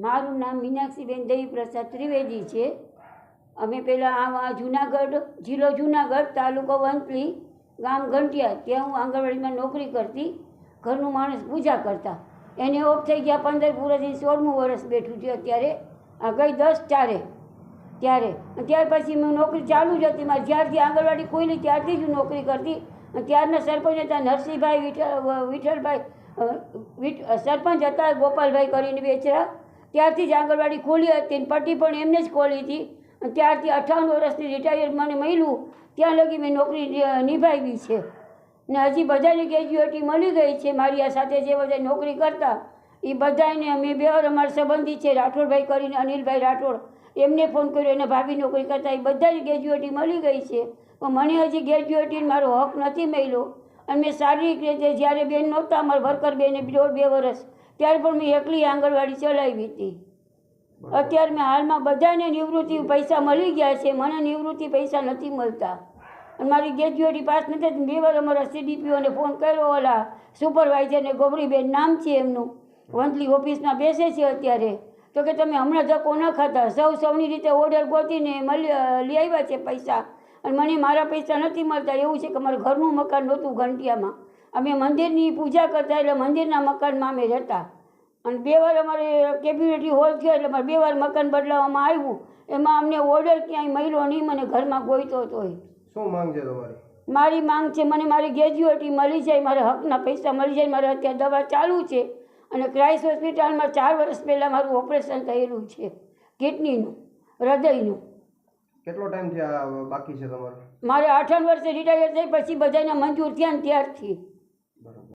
મારું નામ મીનાક્ષીબેન દેવીપ્રસાદ ત્રિવેદી છે. અમે પહેલાં આ જુનાગઢ, જિલ્લો જુનાગઢ, તાલુકો વંથલી, ગામ ઘંટિયા, ત્યાં હું આંગણવાડીમાં નોકરી કરતી, ઘરનું માણસ પૂજા કરતા. એને ઓફ થઈ ગયા પંદર પૂરાથી સોળમું વર્ષ બેઠું છે અત્યારે. આ ગઈ દસ ચારે, ત્યારે. ત્યાર પછી મેં નોકરી ચાલુ જ હતી. મારે જ્યારથી આંગણવાડી ખોલી ત્યારથી જ હું નોકરી કરતી. ત્યારના સરપંચ હતા નરસિંહભાઈ વિઠ્ઠલ, વિઠ્ઠલભાઈ સરપંચ હતા ગોપાલભાઈ કરીને બેચરા. ત્યારથી જ આંગણવાડી ખોલી હતી અને પટ્ટી પણ એમને જ ખોલી હતી. અને ત્યારથી અઠ્ઠાવન વર્ષની રિટાયર મને મળ્યું. ત્યાં લગી મેં નોકરી નિભાવી છે. ને હજી બધાને ગ્રેજ્યુએટી મળી ગઈ છે મારી આ સાથે જે બધા નોકરી કરતા. એ બધાને અમે બે અમારા સંબંધી છે, રાઠોડભાઈ કરીને અનિલભાઈ રાઠોડ. એમને ફોન કર્યો અને ભાભી નોકરી કરતા. એ બધાને ગ્રેજ્યુએટી મળી ગઈ છે. પણ મને હજી ગ્રેજ્યુએટીનો મારો હક નથી મળ્યો. અને મેં શારીરિક રીતે જ્યારે બેન નહોતા, અમારા વર્કર બેને દોઢ બે વર્ષ ત્યારે પણ મેં એકલી આંગણવાડી ચલાવી હતી. અત્યારે મેં હાલમાં બધાને નિવૃત્તિ પૈસા મળી ગયા છે. મને નિવૃત્તિ પૈસા નથી મળતા. અને મારી ગ્રેજ્યુએટી પાસ નથી. બે વાર અમારા સીડીપીઓને ફોન કર્યો. ઓલા સુપરવાઇઝરને ગોબરીબેન નામ છે એમનું. વંથલી ઓફિસમાં બેસે છે અત્યારે. તો કે તમે હમણાં ધક્કો ન ખાતા. સૌ સૌની રીતે ઓર્ડર ગોતીને મળી લઈ આવ્યા છે પૈસા. અને મને મારા પૈસા નથી મળતા. એવું છે કે મારું ઘરનું મકાન નહોતું ઘંટિયામાં. અમે મંદિરની પૂજા કરતા એટલે મંદિરના મકાનમાં અમે રહેતા અને બે વાર અમારે કેબિનેટી હોલ થયો એટલે મારે બે વાર મકાન બદલાવવામાં આવ્યું. એમાં અમને ઓર્ડર ક્યાંય મળ્યો નહીં મને ઘરમાં ગોઈતો હતો શું માંગ છે તમારી? મારી માંગ છે મને મારી ગ્રેજ્યુએટી મળી જાય મારા હકના પૈસા મળી જાય મારે અત્યારે દવા ચાલુ છે. અને ક્રાઇસ્ટ હોસ્પિટલમાં ચાર વર્ષ પહેલાં મારું ઓપરેશન થયેલું છે કિડનીનું હૃદયનું. કેટલો ટાઈમ આ બાકી છે તમારે? મારે આઠ વર્ષે રિટાયર થઈ પછી બધાને મંજૂર થયા ને ત્યારથી.